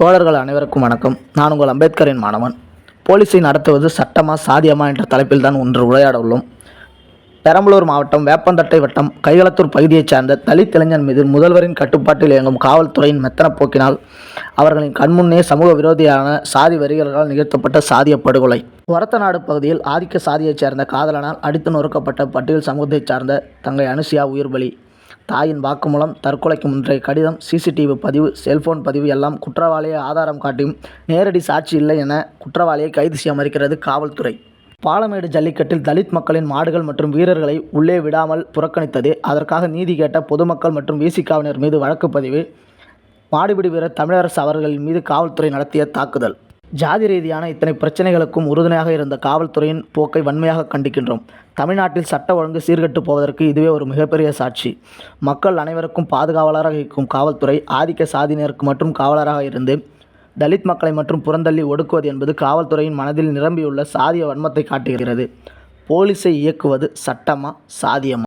தோழர்கள் அனைவருக்கும் வணக்கம். நான் உங்கள் அம்பேத்கரின் மாணவன். போலீஸை நடத்துவது சட்டமா சாதியமா என்ற தலைப்பில் தான் ஒன்று உரையாட உள்ளோம். பெரம்பலூர் மாவட்டம் வேப்பந்தட்டை வட்டம் கைகளத்தூர் பகுதியைச் சார்ந்த தலித் இளைஞன் மீது முதல்வரின் கட்டுப்பாட்டில் இயங்கும் காவல்துறையின் மெத்தன போக்கினால் அவர்களின் கண்முன்னே சமூக விரோதியான சாதி வரிகளால் நிகழ்த்தப்பட்ட சாதிய படுகொலை. ஒரத்தநாடு பகுதியில் ஆதிக்க சாதியைச் சேர்ந்த காதலனால் அடித்து நொறுக்கப்பட்ட பட்டியல் சமூகத்தைச் சார்ந்த தங்கை அனுசியா உயிர் பலி தாயின் வாக்குமூலம் தற்கொலைக்கு முந்தைய கடிதம் சிசிடிவி பதிவு செல்போன் பதிவு எல்லாம் குற்றவாளியை ஆதாரம் காட்டியும் நேரடி சாட்சி இல்லை என குற்றவாளியை கைது செய்ய மறுக்கிறது காவல்துறை. பாலமேடு ஜல்லிக்கட்டில் தலித் மக்களின் மாடுகள் மற்றும் வீரர்களை உள்ளே விடாமல் புறக்கணித்தது அதற்காக நீதி கேட்ட பொதுமக்கள் மற்றும் விசிகாவினர் மீது வழக்கு பதிவு மாடுபிடி வீரர் தமிழரசு அவர்களின் மீது காவல்துறை நடத்திய தாக்குதல். ஜாதி ரீதியான இத்தனை பிரச்சனைகளுக்கும் உறுதுணையாக இருந்த காவல்துறையின் போக்கை வன்மையாக கண்டிக்கின்றோம். தமிழ்நாட்டில் சட்ட ஒழுங்கு சீர்கட்டு போவதற்கு இதுவே ஒரு மிகப்பெரிய சாட்சி. மக்கள் அனைவருக்கும் பாதுகாவலராக இருக்கும் காவல்துறை ஆதிக்க சாதியினருக்கு மற்றும் காவலராக இருந்து தலித் மக்களை மற்றும் புறந்தள்ளி ஒடுக்குவது என்பது காவல்துறையின் மனதில் நிரம்பியுள்ள சாதிய வன்மத்தை காட்டுகிறது. போலீஸை இயக்குவது சட்டமா சாதியமா?